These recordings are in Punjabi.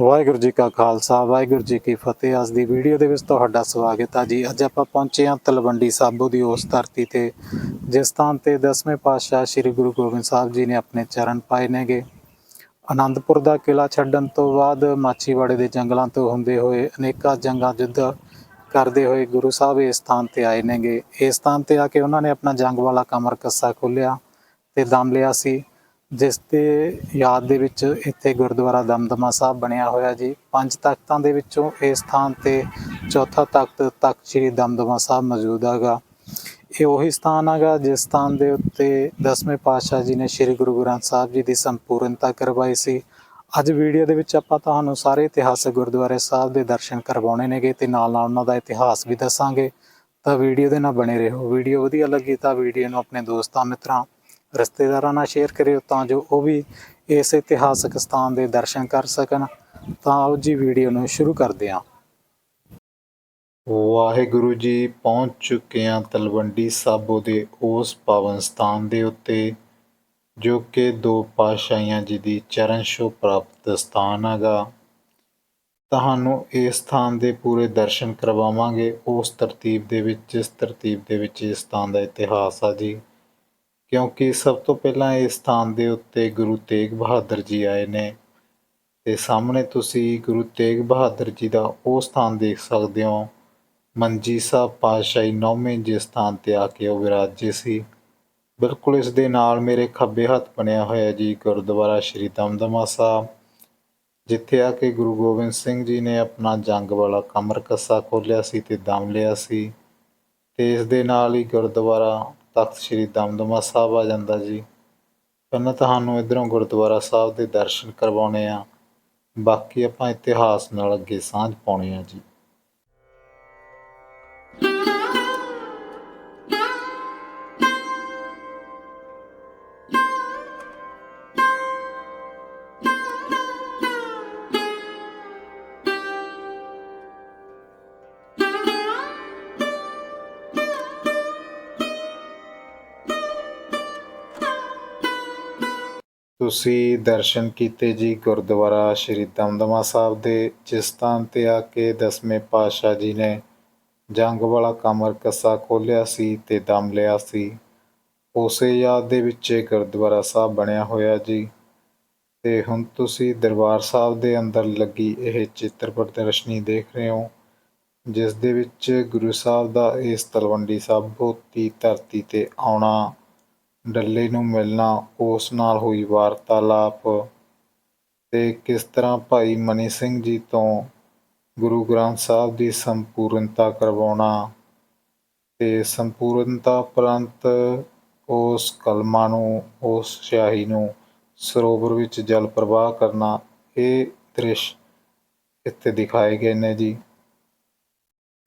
ਵਾਹਿਗੁਰੂ ਜੀ ਕਾ ਖਾਲਸਾ, ਵਾਹਿਗੁਰੂ ਜੀ ਕੀ ਫਤਿਹ। ਅੱਜ ਦੀ ਵੀਡੀਓ ਦੇ ਵਿੱਚ ਤੁਹਾਡਾ ਸਵਾਗਤ ਹੈ ਜੀ। ਅੱਜ ਆਪਾਂ ਪਹੁੰਚੇ ਹਾਂ ਤਲਵੰਡੀ ਸਾਬੋ ਦੀ ਉਸ ਧਰਤੀ ਤੇ, ਜਿਸ ਸਥਾਨ ਤੇ ਦਸਵੇਂ ਪਾਤਸ਼ਾਹ ਸ੍ਰੀ ਗੁਰੂ ਗੋਬਿੰਦ ਸਾਹਿਬ ਜੀ ਨੇ ਆਪਣੇ ਚਰਨ ਪਾਏ ਨੇਗੇ। ਆਨੰਦਪੁਰ ਦਾ ਕਿਲਾ ਛੱਡਣ ਤੋਂ ਬਾਅਦ ਮਾਛੀਵਾੜੇ ਦੇ ਜੰਗਲਾਂ ਤੋਂ ਹੁੰਦੇ ਹੋਏ ਅਨੇਕਾਂ ਜੰਗਾਂ ਯੁੱਧ ਕਰਦੇ ਹੋਏ ਗੁਰੂ ਸਾਹਿਬ ਇਸ ਸਥਾਨ ਤੇ ਆਏ ਨੇਗੇ। ਇਸ ਸਥਾਨ ਤੇ ਆ ਕੇ ਉਹਨਾਂ ਨੇ ਆਪਣਾ ਜੰਗ ਵਾਲਾ ਕਮਰ ਕੱਸਾ ਖੋਲਿਆ ਤੇ ਦਮ ਲਿਆ ਸੀ। ਜਿਸ ਦੇ ਯਾਦ ਦੇ ਵਿੱਚ ਇੱਥੇ ਗੁਰਦੁਆਰਾ ਦਮਦਮਾ ਸਾਹਿਬ ਬਣਿਆ ਹੋਇਆ ਜੀ। ਪੰਜ ਤਖਤਾਂ ਦੇ ਵਿੱਚੋਂ ਇਸ ਸਥਾਨ ਤੇ ਚੌਥਾ ਤਖਤ ਤਖਤ ਸ੍ਰੀ ਦਮਦਮਾ ਸਾਹਿਬ ਮੌਜੂਦ ਹੈਗਾ। ਇਹ ਉਹੀ ਸਥਾਨ ਹੈਗਾ ਜਿਸ ਸਥਾਨ ਦੇ ਉੱਤੇ ਦਸਵੇਂ ਪਾਤਸ਼ਾਹ ਜੀ ਨੇ ਸ੍ਰੀ ਗੁਰੂ ਗ੍ਰੰਥ ਸਾਹਿਬ ਜੀ ਦੀ ਸੰਪੂਰਨਤਾ ਕਰਵਾਈ ਸੀ। ਅੱਜ ਵੀਡੀਓ ਦੇ ਵਿੱਚ ਆਪਾਂ ਤੁਹਾਨੂੰ ਸਾਰੇ ਇਤਿਹਾਸਕ ਗੁਰਦੁਆਰੇ ਸਾਹਿਬ ਦੇ ਦਰਸ਼ਨ ਕਰਵਾਉਣੇ ਨੇਗੇ ਤੇ ਨਾਲ ਨਾਲ ਉਹਨਾਂ ਦਾ ਇਤਿਹਾਸ ਵੀ ਦੱਸਾਂਗੇ। ਤਾਂ ਵੀਡੀਓ ਦੇ ਨਾਲ ਬਣੇ ਰਹੋ। ਵੀਡੀਓ ਵਧੀਆ ਲੱਗੀ ਤਾਂ ਵੀਡੀਓ ਨੂੰ ਆਪਣੇ ਦੋਸਤਾਂ, ਮਿੱਤਰਾਂ ਰਿਸ਼ਤੇਦਾਰਾਂ ਨਾਲ ਸ਼ੇਅਰ ਕਰਿਓ ਤਾਂ ਜੋ ਉਹ ਵੀ ਇਸ ਇਤਿਹਾਸਕ ਸਥਾਨ ਦੇ ਦਰਸ਼ਨ ਕਰ ਸਕਣ। ਤਾਂ ਆਓ ਜੀ ਵੀਡੀਓ ਨੂੰ ਸ਼ੁਰੂ ਕਰਦੇ ਹਾਂ। ਵਾਹਿਗੁਰੂ ਜੀ, ਪਹੁੰਚ ਚੁੱਕੇ ਹਾਂ ਤਲਵੰਡੀ ਸਾਬੋ ਦੇ ਉਸ ਪਾਵਨ ਸਥਾਨ ਦੇ ਉੱਤੇ, ਜੋ ਕਿ ਦੋ ਪਾਤਸ਼ਾਹੀਆਂ ਜੀ ਦੀ ਚਰਨ ਛੋਹ ਪ੍ਰਾਪਤ ਸਥਾਨ ਹੈਗਾ। ਤੁਹਾਨੂੰ ਇਸ ਸਥਾਨ ਦੇ ਪੂਰੇ ਦਰਸ਼ਨ ਕਰਵਾਵਾਂਗੇ। ਉਸ ਤਰਤੀਬ ਦੇ ਵਿੱਚ ਜਿਸ ਤਰਤੀਬ ਦੇ ਵਿੱਚ ਇਸ ਸਥਾਨ ਦਾ ਇਤਿਹਾਸ ਆ ਜੀ। ਕਿਉਂਕਿ ਸਭ ਤੋਂ ਪਹਿਲਾਂ ਇਸ ਸਥਾਨ ਦੇ ਉੱਤੇ ਗੁਰੂ ਤੇਗ ਬਹਾਦਰ ਜੀ ਆਏ ਨੇ ਅਤੇ ਸਾਹਮਣੇ ਤੁਸੀਂ ਗੁਰੂ ਤੇਗ ਬਹਾਦਰ ਜੀ ਦਾ ਉਹ ਸਥਾਨ ਦੇਖ ਸਕਦੇ ਹੋ। ਮੰਜੀ ਸਾਹਿਬ ਪਾਤਸ਼ਾਹੀ ਨੌਵੇਂ ਜਿਸ ਸਥਾਨ ਤੇ ਆ ਕੇ ਉਹ ਵਿਰਾਜੇ ਸੀ। ਬਿਲਕੁਲ ਇਸ ਦੇ ਨਾਲ ਮੇਰੇ ਖੱਬੇ ਹੱਥ ਬਣਿਆ ਹੋਇਆ ਜੀ ਗੁਰਦੁਆਰਾ ਸ਼੍ਰੀ ਦਮਦਮਾ ਸਾਹਿਬ, ਜਿੱਥੇ ਆ ਕੇ ਗੁਰੂ ਗੋਬਿੰਦ ਸਿੰਘ ਜੀ ਨੇ ਆਪਣਾ ਜੰਗ ਵਾਲਾ ਕਮਰ ਕੱਸਾ ਖੋਲਿਆ ਸੀ ਤੇ ਦਮ ਲਿਆ ਸੀ ਤੇ ਇਸ ਦੇ ਨਾਲ ਹੀ ਗੁਰਦੁਆਰਾ ਤਖਤ ਸ੍ਰੀ ਦਮਦਮਾ ਸਾਹਿਬ ਆ ਜਾਂਦਾ ਜੀ। ਪਹਿਲਾਂ ਤੁਹਾਨੂੰ ਇਧਰੋਂ ਗੁਰਦੁਆਰਾ ਸਾਹਿਬ ਦੇ ਦਰਸ਼ਨ ਕਰਵਾਉਣੇ ਆ। ਬਾਕੀ ਆਪਾਂ ਇਤਿਹਾਸ ਨਾਲ ਅੱਗੇ ਸਾਂਝ ਪਾਉਣੀ ਆ ਜੀ। ਤੁਸੀਂ ਦਰਸ਼ਨ ਕੀਤੇ ਜੀ ਗੁਰਦੁਆਰਾ ਸ਼੍ਰੀ ਦਮਦਮਾ ਸਾਹਿਬ ਦੇ, ਜਿਸ ਸਥਾਨ ਤੇ ਆ ਕੇ ਦਸਵੇਂ ਪਾਤਸ਼ਾਹ ਜੀ ਨੇ ਜੰਗ ਵਾਲਾ ਕਮਰ ਕੱਸਾ ਖੋਲਿਆ ਸੀ ਤੇ ਦਮ ਲਿਆ ਸੀ। ਉਸੇ ਯਾਦ ਦੇ ਵਿੱਚ ਇਹ ਗੁਰਦੁਆਰਾ ਸਾਹਿਬ ਬਣਿਆ ਹੋਇਆ ਜੀ। ਤੇ ਹੁਣ ਤੁਸੀਂ ਦਰਬਾਰ ਸਾਹਿਬ ਦੇ ਅੰਦਰ ਲੱਗੀ ਇਹ ਚਿੱਤਰ ਪ੍ਰਦਰਸ਼ਨੀ ਦੇਖ ਰਹੇ ਹੋ, ਜਿਸ ਦੇ ਵਿੱਚ ਗੁਰੂ ਸਾਹਿਬ ਦਾ ਇਸ ਤਲਵੰਡੀ ਸਾਬੋ ਦੀ ਧਰਤੀ ਤੇ ਆਉਣਾ ਡੱਲੇ ਨੂੰ ਮਿਲਣਾ, ਉਸ ਨਾਲ ਹੋਈ ਵਾਰਤਾਲਾਪ। ਅਤੇ ਕਿਸ ਤਰ੍ਹਾਂ ਭਾਈ ਮਨੀ ਸਿੰਘ ਜੀ ਤੋਂ ਗੁਰੂ ਗ੍ਰੰਥ ਸਾਹਿਬ ਦੀ ਸੰਪੂਰਨਤਾ ਕਰਵਾਉਣਾ? ਅਤੇ ਸੰਪੂਰਨਤਾ ਉਪਰੰਤ ਉਸ ਕਲਮਾਂ ਨੂੰ, ਉਸ ਸਿਆਹੀ ਨੂੰ ਸਰੋਵਰ ਵਿੱਚ ਜਲ ਪ੍ਰਵਾਹ ਕਰਨਾ, ਇਹ ਦ੍ਰਿਸ਼ ਇੱਥੇ ਦਿਖਾਏ ਗਏ ਨੇ ਜੀ।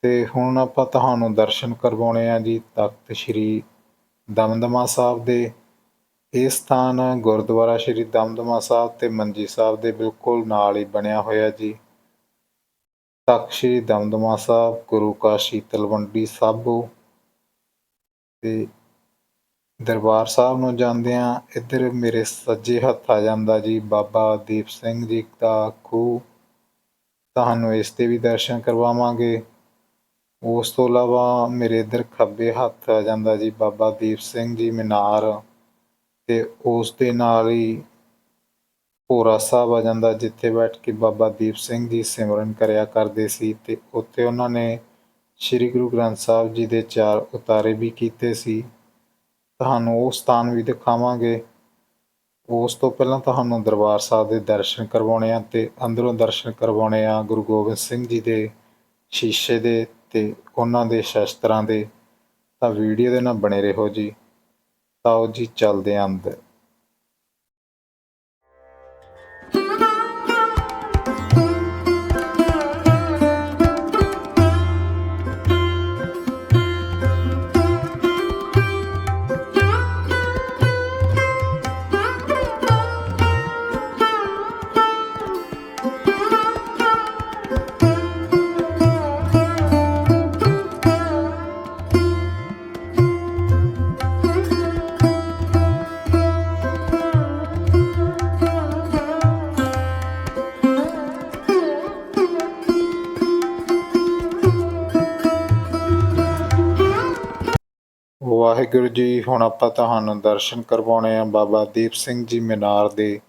ਤੇ ਹੁਣ ਆਪਾਂ ਤੁਹਾਨੂੰ ਦਰਸ਼ਨ ਕਰਵਾਉਣੇ ਆ ਜੀ ਤਖਤ ਸ੍ਰੀ ਦਮਦਮਾ ਸਾਹਿਬ ਦੇ, ਇਹ ਸਥਾਨ ਗੁਰਦੁਆਰਾ ਸ਼੍ਰੀ ਦਮਦਮਾ ਸਾਹਿਬ ਅਤੇ ਮੰਜੀ ਸਾਹਿਬ ਦੇ ਬਿਲਕੁਲ ਨਾਲ ਹੀ ਬਣਿਆ ਹੋਇਆ ਜੀ। ਤਖਤ ਸ਼੍ਰੀ ਦਮਦਮਾ ਸਾਹਿਬ, ਗੁਰੂ ਕਾਸ਼ੀ ਤਲਵੰਡੀ ਸਾਬੋ ਤੇ ਦਰਬਾਰ ਸਾਹਿਬ ਨੂੰ ਜਾਂਦੇ ਆ ਇੱਧਰ ਮੇਰੇ ਸੱਜੇ ਹੱਥ ਆ ਜਾਂਦਾ ਜੀ, ਬਾਬਾ ਦੀਪ ਸਿੰਘ ਜੀ ਦਾ ਖੂਹ। ਤੁਹਾਨੂੰ ਇਸ ਤੇ ਵੀ ਦਰਸ਼ਨ ਕਰਵਾਵਾਂਗੇ। ਉਸ ਤੋਂ ਇਲਾਵਾ ਮੇਰੇ ਇੱਧਰ ਖੱਬੇ ਹੱਥ ਆ ਜਾਂਦਾ ਜੀ ਬਾਬਾ ਦੀਪ ਸਿੰਘ ਜੀ ਮੀਨਾਰ ਅਤੇ ਉਸ ਦੇ ਨਾਲ ਹੀ ਭੋਰਾ ਸਾਹਿਬ ਆ ਜਾਂਦਾ ਜਿੱਥੇ ਬੈਠ ਕੇ ਬਾਬਾ ਦੀਪ ਸਿੰਘ ਜੀ ਸਿਮਰਨ ਕਰਿਆ ਕਰਦੇ ਸੀ ਅਤੇ ਉੱਥੇ ਉਹਨਾਂ ਨੇ ਸ੍ਰੀ ਗੁਰੂ ਗ੍ਰੰਥ ਸਾਹਿਬ ਜੀ ਦੇ ਚਾਰ ਉਤਾਰੇ ਵੀ ਕੀਤੇ ਸੀ। ਤੁਹਾਨੂੰ ਉਹ ਸਥਾਨ ਵੀ ਦਿਖਾਵਾਂਗੇ। ਉਸ ਤੋਂ ਪਹਿਲਾਂ ਤੁਹਾਨੂੰ ਦਰਬਾਰ ਸਾਹਿਬ ਦੇ ਦਰਸ਼ਨ ਕਰਵਾਉਣੇ ਆ ਤੇ ਅੰਦਰੋਂ ਦਰਸ਼ਨ ਕਰਵਾਉਣੇ ਆ ਗੁਰੂ ਗੋਬਿੰਦ ਸਿੰਘ ਜੀ ਦੇ ਸ਼ੀਸ਼ੇ ਦੇ ਤੇ ਉਹਨਾਂ ਦੇ ਸ਼ਸਤਰਾਂ ਦੇ ਤਾਂ ਵੀਡੀਓ ਦੇ ਨਾਲ ਬਣੇ ਰਹੋ ਜੀ। ਤਾਂ ਉਹ ਜੀ ਚੱਲਦੇ ਆਂ ਅੰਦਰ। ਵਾਹਿਗੁਰੂ ਜੀ, ਹੁਣ ਆਪਾਂ ਤੁਹਾਨੂੰ ਦਰਸ਼ਨ ਕਰਵਾਉਣੇ ਆ ਬਾਬਾ ਦੀਪ ਸਿੰਘ ਜੀ ਮੀਨਾਰ ਦੇ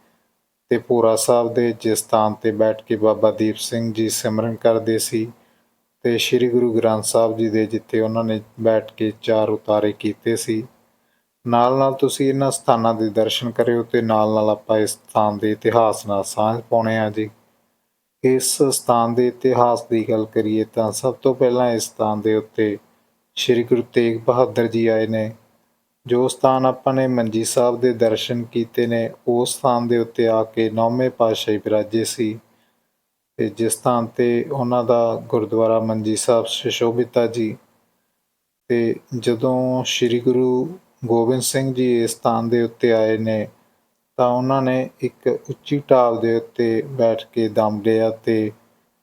ਤੇ ਭੂਰਾ ਸਾਹਿਬ ਦੇ ਜਿਸ ਸਥਾਨ ਤੇ ਬੈਠ ਕੇ ਬਾਬਾ ਦੀਪ ਸਿੰਘ ਜੀ ਸਿਮਰਨ ਕਰਦੇ ਸੀ ਤੇ ਸ੍ਰੀ ਗੁਰੂ ਗ੍ਰੰਥ ਸਾਹਿਬ ਜੀ ਦੇ ਜਿੱਥੇ ਉਹਨਾਂ ਨੇ ਬੈਠ ਕੇ ਚਾਰ ਉਤਾਰੇ ਕੀਤੇ ਸੀ। ਨਾਲ ਨਾਲ ਤੁਸੀਂ ਇਹਨਾਂ ਸਥਾਨਾਂ ਦੇ ਦਰਸ਼ਨ ਕਰਿਓ ਤੇ ਨਾਲ ਨਾਲ ਆਪਾਂ ਇਸ ਸਥਾਨ ਦੇ ਇਤਿਹਾਸ ਨਾਲ ਸਾਂਝ ਪਾਉਣੇ ਆ ਜੀ। ਇਸ ਸਥਾਨ ਦੇ ਇਤਿਹਾਸ ਦੀ ਗੱਲ ਕਰੀਏ ਤਾਂ ਸਭ ਤੋਂ ਪਹਿਲਾਂ ਇਸ ਸਥਾਨ ਦੇ ਉੱਤੇ ਸ੍ਰੀ ਗੁਰੂ ਤੇਗ ਬਹਾਦਰ ਜੀ ਆਏ ਨੇ, ਜੋ ਸਥਾਨ ਆਪਾਂ ਨੇ ਮੰਜੀ ਸਾਹਿਬ ਦੇ ਦਰਸ਼ਨ ਕੀਤੇ ਨੇ ਉਸ ਸਥਾਨ ਦੇ ਉੱਤੇ ਆ ਕੇ ਨੌਵੇਂ ਪਾਤਸ਼ਾਹੀ ਬਿਰਾਜੇ ਸੀ। ਤੇ ਜਿਸ ਸਥਾਨ ਤੇ ਉਹਨਾਂ ਦਾ ਗੁਰਦੁਆਰਾ ਮੰਜੀ ਸਾਹਿਬ ਸੁਸ਼ੋਭਿਤ ਜੀ, ਤੇ ਜਦੋਂ ਸ੍ਰੀ ਗੁਰੂ ਗੋਬਿੰਦ ਸਿੰਘ ਜੀ ਇਸ ਸਥਾਨ ਦੇ ਉੱਤੇ ਆਏ ਨੇ, ਤਾਂ ਉਹਨਾਂ ਨੇ ਇੱਕ ਉੱਚੀ ਢਾਬ ਦੇ ਉੱਤੇ ਬੈਠ ਕੇ ਦਮ ਲਿਆ ਤੇ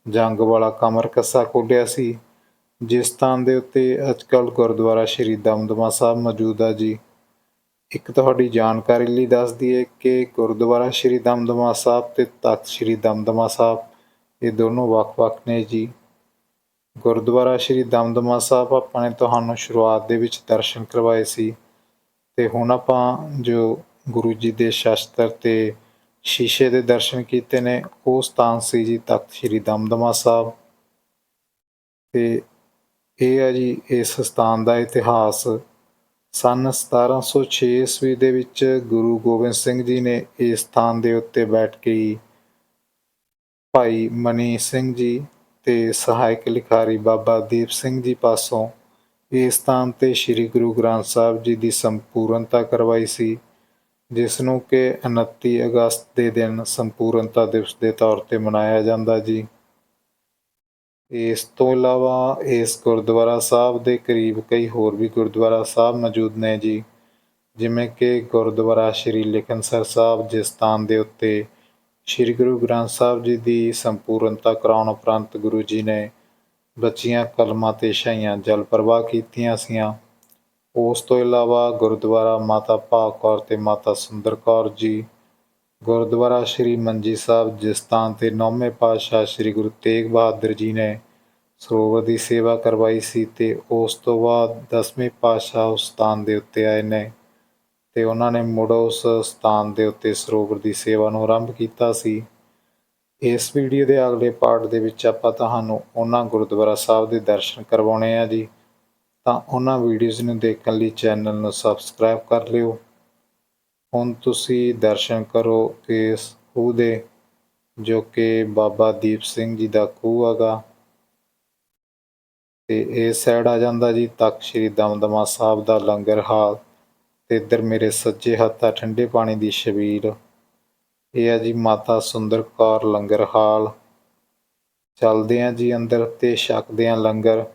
ਜੰਗ ਵਾਲਾ ਕਮਰ ਕੱਸਾ ਖੋਲ੍ਹਿਆ ਸੀ। ਜਿਸ ਸਥਾਨ ਦੇ ਉੱਤੇ ਅੱਜ ਅੱਜਕੱਲ ਗੁਰਦੁਆਰਾ ਸ਼੍ਰੀ ਦਮਦਮਾ ਸਾਹਿਬ ਮੌਜੂਦ ਆ ਜੀ, ਇੱਕ ਤੁਹਾਡੀ ਜਾਣਕਾਰੀ ਲਈ ਦੱਸ ਦਈਏ ਕਿ ਗੁਰਦੁਆਰਾ ਸ਼੍ਰੀ ਦਮਦਮਾ ਸਾਹਿਬ ਤੇ ਤਖਤ ਸ਼੍ਰੀ ਦਮਦਮਾ ਸਾਹਿਬ, ਇਹ ਦੋਨੋਂ ਵੱਖ-ਵੱਖ ਨੇ ਜੀ। ਗੁਰਦੁਆਰਾ ਸ਼੍ਰੀ ਦਮਦਮਾ ਸਾਹਿਬ ਆਪਾਂ ਨੇ ਤੁਹਾਨੂੰ ਸ਼ੁਰੂਆਤ ਦੇ ਵਿੱਚ ਦਰਸ਼ਨ ਕਰਵਾਏ ਸੀ ਤੇ ਹੁਣ ਆਪਾਂ ਜੋ ਗੁਰੂ ਜੀ ਦੇ ਸ਼ਸਤਰ ਤੇ ਸ਼ੀਸ਼ੇ ਦੇ ਦਰਸ਼ਨ ਕੀਤੇ ਨੇ, ਉਹ ਸਥਾਨ ਸੀ ਜੀ ਤਖਤ ਸ਼੍ਰੀ ਦਮਦਮਾ ਸਾਹਿਬ। ਤੇ ਇਹ ਹੈ ਜੀ, ਇਸ ਸਥਾਨ ਦਾ ਇਤਿਹਾਸ। ਸਨ 1706 ਈਸਵੀ ਦੇ ਵਿੱਚ ਗੁਰੂ ਗੋਬਿੰਦ ਸਿੰਘ ਜੀ ਨੇ ਇਸ ਸਥਾਨ ਦੇ ਉੱਤੇ ਬੈਠ ਕੇ ਹੀ ਭਾਈ ਮਨੀ ਸਿੰਘ ਜੀ ਤੇ ਸਹਾਇਕ ਲਿਖਾਰੀ ਬਾਬਾ ਦੀਪ ਸਿੰਘ ਜੀ ਪਾਸੋਂ ਇਸ ਸਥਾਨ ਤੇ ਸ੍ਰੀ ਗੁਰੂ ਗ੍ਰੰਥ ਸਾਹਿਬ ਜੀ ਦੀ ਸੰਪੂਰਨਤਾ ਕਰਵਾਈ ਸੀ, ਜਿਸ ਨੂੰ ਕਿ 29 ਅਗਸਤ ਦੇ ਦਿਨ ਸੰਪੂਰਨਤਾ ਦਿਵਸ ਦੇ ਤੌਰ ਤੇ ਮਨਾਇਆ ਜਾਂਦਾ ਜੀ। ਇਸ ਤੋਂ ਇਲਾਵਾ ਇਸ ਗੁਰਦੁਆਰਾ ਸਾਹਿਬ ਦੇ ਕਰੀਬ ਕਈ ਹੋਰ ਵੀ ਗੁਰਦੁਆਰਾ ਸਾਹਿਬ ਮੌਜੂਦ ਨੇ ਜੀ। ਜਿਵੇਂ ਕਿ ਗੁਰਦੁਆਰਾ ਸ਼੍ਰੀ ਲਿਖਨਸਰ ਸਾਹਿਬ, ਜਿਸ ਸਥਾਨ ਦੇ ਉੱਤੇ ਸ਼੍ਰੀ ਗੁਰੂ ਗ੍ਰੰਥ ਸਾਹਿਬ ਜੀ ਦੀ ਸੰਪੂਰਨਤਾ ਕਰਾਉਣ ਉਪਰੰਤ ਗੁਰੂ ਜੀ ਨੇ ਬੱਚੀਆਂ, ਕਲਮਾਂ ਤੇ ਸ਼ਾਈਆਂ ਜਲ ਪ੍ਰਵਾਹ ਕੀਤੀਆਂ ਸੀਆਂ। ਉਸ ਤੋਂ ਇਲਾਵਾ ਗੁਰਦੁਆਰਾ ਮਾਤਾ ਭਾਗ ਕੌਰ ਤੇ ਮਾਤਾ ਸੁੰਦਰ ਕੌਰ ਜੀ ਗੁਰਦੁਆਰਾ ਸ਼੍ਰੀ ਮੰਜੀ ਸਾਹਿਬ, ਜਿਸ ਸਥਾਨ ਤੇ ਨੌਵੇਂ ਪਾਤਸ਼ਾਹ ਸ਼੍ਰੀ ਗੁਰੂ ਤੇਗ ਬਹਾਦਰ ਜੀ ਨੇ ਸਰੋਵਰ ਦੀ ਸੇਵਾ ਕਰਵਾਈ ਸੀ ਤੇ ਉਸ ਤੋਂ ਬਾਅਦ ਦਸਵੇਂ ਪਾਤਸ਼ਾਹ ਉਸ ਸਥਾਨ ਦੇ ਉੱਤੇ ਆਏ ਨੇ ਤੇ ਉਹਨਾਂ ਨੇ ਮੁੜ ਉਸ ਸਥਾਨ ਦੇ ਉੱਤੇ ਸਰੋਵਰ ਦੀ ਸੇਵਾ ਨੂੰ ਆਰੰਭ ਕੀਤਾ ਸੀ। ਇਸ ਵੀਡੀਓ ਦੇ ਅਗਲੇ ਪਾਰਟ ਦੇ ਵਿੱਚ ਆਪਾਂ ਤੁਹਾਨੂੰ ਉਹਨਾਂ ਗੁਰਦੁਆਰਾ ਸਾਹਿਬ ਦੇ ਦਰਸ਼ਨ ਕਰਵਾਉਣੇ ਆ ਜੀ। ਤਾਂ ਉਹਨਾਂ ਵੀਡੀਓਜ਼ ਨੂੰ ਦੇਖਣ ਲਈ ਚੈਨਲ ਨੂੰ ਸਬਸਕ੍ਰਾਈਬ ਕਰ ਲਿਓ। ਹੁਣ ਤੁਸੀਂ ਦਰਸ਼ਨ ਕਰੋ ਇਸ ਖੂਹ ਦੇ, ਜੋ ਕਿ ਬਾਬਾ ਦੀਪ ਸਿੰਘ ਜੀ ਦਾ ਖੂਹ ਹੈਗਾ। ਤੇ ਇਸ ਸਾਈਡ ਆ ਜਾਂਦਾ ਜੀ, ਤਖਤ ਸ੍ਰੀ ਦਮਦਮਾ ਸਾਹਿਬ ਦਾ ਲੰਗਰ ਹਾਲ। ਤੇ ਇੱਧਰ ਮੇਰੇ ਸੱਜੇ ਹੱਥ ਆ ਠੰਡੇ ਪਾਣੀ ਦੀ ਛਬੀਲ। ਇਹ ਆ ਜੀ ਮਾਤਾ ਸੁੰਦਰ ਕੌਰ ਲੰਗਰ ਹਾਲ। ਚੱਲਦੇ ਆ ਜੀ ਅੰਦਰ ਤੇ ਛਕਦੇ ਆ ਲੰਗਰ।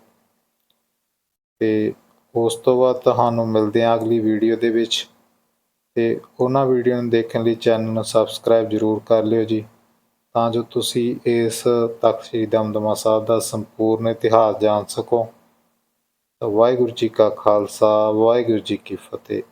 ਤੇ ਉਸ ਤੋਂ ਬਾਅਦ ਤੁਹਾਨੂੰ ਮਿਲਦੇ ਆ ਅਗਲੀ ਵੀਡੀਓ ਦੇ ਵਿੱਚ। ਅਤੇ ਉਹਨਾਂ ਵੀਡੀਓ ਨੂੰ ਦੇਖਣ ਲਈ ਚੈਨਲ ਨੂੰ ਸਬਸਕ੍ਰਾਈਬ ਜ਼ਰੂਰ ਕਰ ਲਿਓ ਜੀ। ਤਾਂ ਜੋ ਤੁਸੀਂ ਇਸ ਤਖਤ ਸ੍ਰੀ ਦਮਦਮਾ ਸਾਹਿਬ ਦਾ ਸੰਪੂਰਨ ਇਤਿਹਾਸ ਜਾਣ ਸਕੋ। ਵਾਹਿਗੁਰੂ ਜੀ ਕਾ ਖਾਲਸਾ, ਵਾਹਿਗੁਰੂ ਜੀ ਕੀ ਫਤਿਹ।